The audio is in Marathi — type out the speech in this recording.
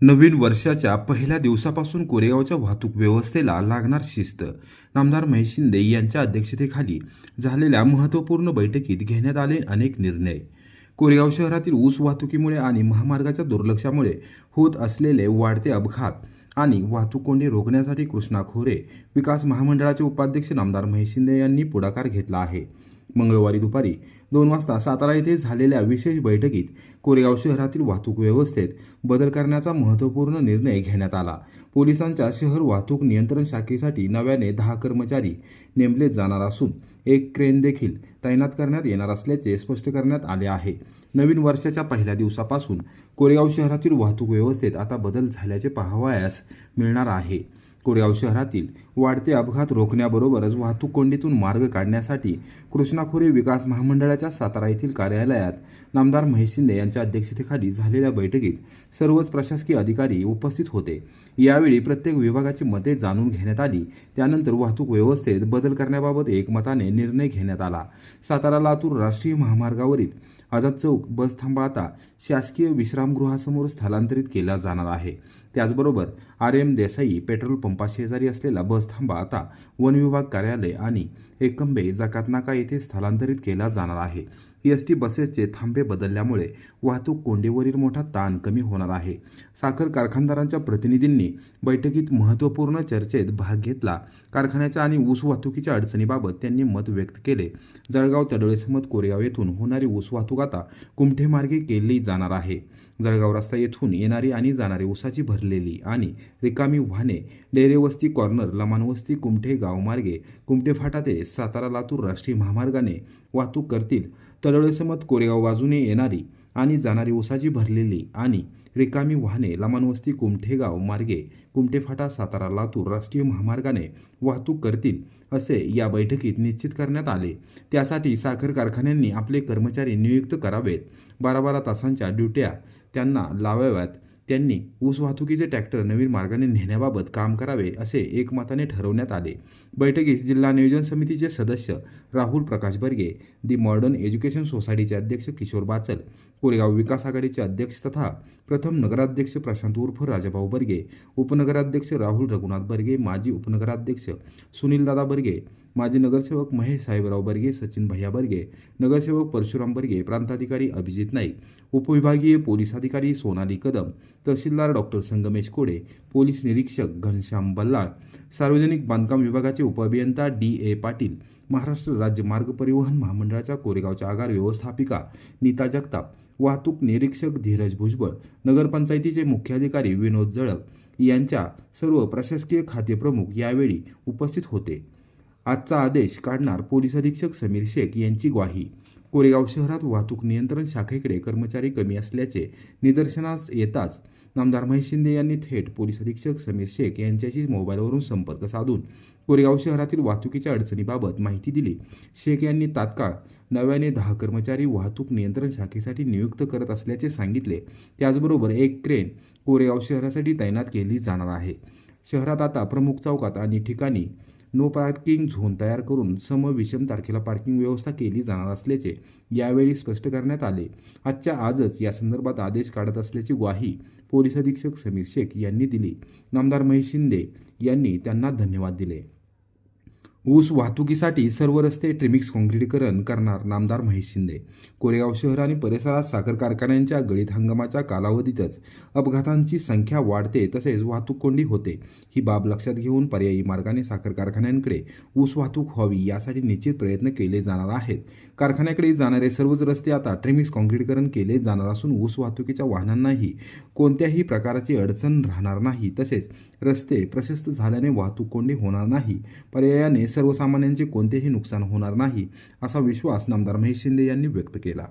नवीन वर्षाच्या पहिल्या दिवसापासून कोरेगावच्या वाहतूक व्यवस्थेला लागणार शिस्त. नामदार महेश शिंदे यांच्या अध्यक्षतेखाली झालेल्या महत्त्वपूर्ण बैठकीत घेण्यात आले अनेक निर्णय. कोरेगाव शहरातील ऊस वाहतुकीमुळे आणि महामार्गाच्या दुर्लक्षामुळे होत असलेले वाढते अपघात आणि वाहतूक कोंडी रोखण्यासाठी कृष्णा खोरे विकास महामंडळाचे उपाध्यक्ष नामदार महेश शिंदे यांनी पुढाकार घेतला आहे. मंगळवारी दुपारी दोन वाजता सातारा येथे झालेल्या विशेष बैठकीत कोरेगाव शहरातील वाहतूक व्यवस्थेत बदल करण्याचा महत्त्वपूर्ण निर्णय घेण्यात आला. पोलिसांच्या शहर वाहतूक नियंत्रण शाखेसाठी नव्याने दहा कर्मचारी नेमले जाणार असून एक क्रेन देखील तैनात करण्यात येणार असल्याचे स्पष्ट करण्यात आले आहे. नवीन वर्षाच्या पहिल्या दिवसापासून कोरेगाव शहरातील वाहतूक व्यवस्थेत आता बदल झाल्याचे पाहावयास मिळणार आहे. कोरेगाव शहरातील वाढते अपघात रोखण्याबरोबरच वाहतूक कोंडीतून मार्ग काढण्यासाठी कृष्णाखोरी विकास महामंडळाच्या सातारा येथील कार्यालयात नामदार महेश शिंदे यांच्या अध्यक्षतेखाली झालेल्या बैठकीत सर्वच प्रशासकीय अधिकारी उपस्थित होते. यावेळी प्रत्येक विभागाची मते जाणून घेण्यात आली. त्यानंतर वाहतूक व्यवस्थेत बदल करण्याबाबत एकमताने निर्णय घेण्यात आला. सातारा लातूर राष्ट्रीय महामार्गावरील आझाद चौक बस थांबा आता शासकीय विश्रामगृहासमोर स्थलांतरित केला जाणार आहे. त्याचबरोबर R M Desai petrol pump पंपाशेजारी असलेला बस थांबा आता वन विभाग कार्यालय आणि एकंबे जकातनाका येथे स्थलांतरित केला जाणार आहे. एस टी बसेसचे थांबे बदलल्यामुळे वाहतूक कोंडीवरील मोठा ताण कमी होणार आहे. साखर कारखानदारांच्या प्रतिनिधींनी बैठकीत महत्त्वपूर्ण चर्चेत भाग घेतला. कारखान्याच्या आणि ऊस वाहतुकीच्या अडचणीबाबत त्यांनी मत व्यक्त केले. जळगाव तडोळेसमत कोरेगाव येथून होणारी ऊस वाहतूक आता कुमठेमार्गे केली जाणार आहे. जळगाव रस्ता येथून येणारी आणि जाणारी ऊसाची भरलेली आणि रिकामी वाहने डेरेवस्ती कॉर्नर लमानवस्ती कुमठे गावमार्गे कुमठे फाटा ते सातारा लातूर राष्ट्रीय महामार्गाने वाहतूक करतील. तडोळेसमत कोरेगाव बाजूने येणारी आणि जाणारी ओसाची भरलेली आणि रिकामी वाहने लमानवस्ती कुमठेगाव मार्गे कुमठेफाटा सातारा लातूर राष्ट्रीय महामार्गाने वाहतूक करतील असे या बैठकीत निश्चित करण्यात आले. त्यासाठी साखर कारखान्यांनी आपले कर्मचारी नियुक्त करावेत. बारा बारा तासांच्या ड्युट्या त्यांना लावाव्यात. त्यांनी ऊस वाहतुकीचे ट्रॅक्टर नवीन मार्गाने नेण्याबाबत काम करावे असे एकमताने ठरवण्यात आले. बैठकीस जिल्हा नियोजन समितीचे सदस्य Rahul Prakash Barge the modern education सोसायटीचे अध्यक्ष किशोर बाचल कोरेगाव विकास आघाडीचे अध्यक्ष तथा प्रथम नगराध्यक्ष प्रशांत उर्फ राजाभाऊ बर्गे उपनगराध्यक्ष राहुल रघुनाथ बर्गे माजी उपनगराध्यक्ष सुनीलदादा बर्गे माजी नगरसेवक महेश साहेबराव बर्गे सचिन भैया बर्गे नगरसेवक परशुराम बर्गे प्रांताधिकारी अभिजित नाईक उपविभागीय पोलीस अधिकारी सोनाली कदम तहसीलदार डॉक्टर संगमेश कोडे पोलीस निरीक्षक घनश्याम बल्लाळ सार्वजनिक बांधकाम विभागाचे उपअभियंता डी ए पाटील महाराष्ट्र राज्य मार्ग परिवहन महामंडळाच्या कोरेगावच्या आगार व्यवस्थापिका नीता जगताप वाहतूक निरीक्षक धीरज भुजबळ नगरपंचायतीचे मुख्याधिकारी विनोद जळक यांच्या सर्व प्रशासकीय खातेप्रमुख यावेळी उपस्थित होते. आजचा आदेश काढणार पोलीस अधीक्षक समीर शेख यांची ग्वाही. कोरेगाव शहरात वाहतूक नियंत्रण शाखेकडे कर्मचारी कमी असल्याचे निदर्शनास येताच नामदार महेश शिंदे यांनी थेट पोलीस अधीक्षक समीर शेख यांच्याशी मोबाईलवरून संपर्क साधून कोरेगाव शहरातील वाहतुकीच्या अडचणीबाबत माहिती दिली. शेख यांनी तात्काळ नव्याने दहा कर्मचारी वाहतूक नियंत्रण शाखेसाठी नियुक्त करत असल्याचे सांगितले. त्याचबरोबर एक क्रेन कोरेगाव शहरासाठी तैनात केली जाणार आहे. शहरात आता प्रमुख चौकात आणि ठिकाणी नो पार्किंग झोन तयार करून सम विषम तारखेला पार्किंग व्यवस्था केली जाणार असल्याचे यावेळी स्पष्ट करण्यात आले. आजच्या आजच या संदर्भात आदेश काढत असल्याची ग्वाही पोलीस अधीक्षक समीर शेख यांनी दिली. नामदार महेश शिंदे यांनी त्यांना धन्यवाद दिले. ऊस वाहतुकीसाठी सर्व रस्ते ट्रिमिक्स काँक्रिटीकरण करणार नामदार महेश शिंदे. कोरेगाव शहर आणि परिसरात साखर कारखान्यांच्या गळीत हंगामाच्या कालावधीतच अपघातांची संख्या वाढते तसेच वाहतूक कोंडी होते. ही बाब लक्षात घेऊन पर्यायी मार्गाने साखर कारखान्यांकडे ऊस वाहतूक व्हावी यासाठी निश्चित प्रयत्न केले जाणार आहेत. कारखान्याकडे जाणारे सर्वच रस्ते आता ट्रिमिक्स काँक्रिटीकरण केले जाणार असून ऊस वाहतुकीच्या वाहनांनाही कोणत्याही प्रकारची अडचण राहणार नाही. तसेच रस्ते प्रशस्त झाल्याने वाहतूक कोंडी होणार नाही. पर्यायाने सर्वसामान्यांचे कोणतेही नुकसान होणार नाही असा विश्वास नामदार महेश शिंदे यांनी व्यक्त केला.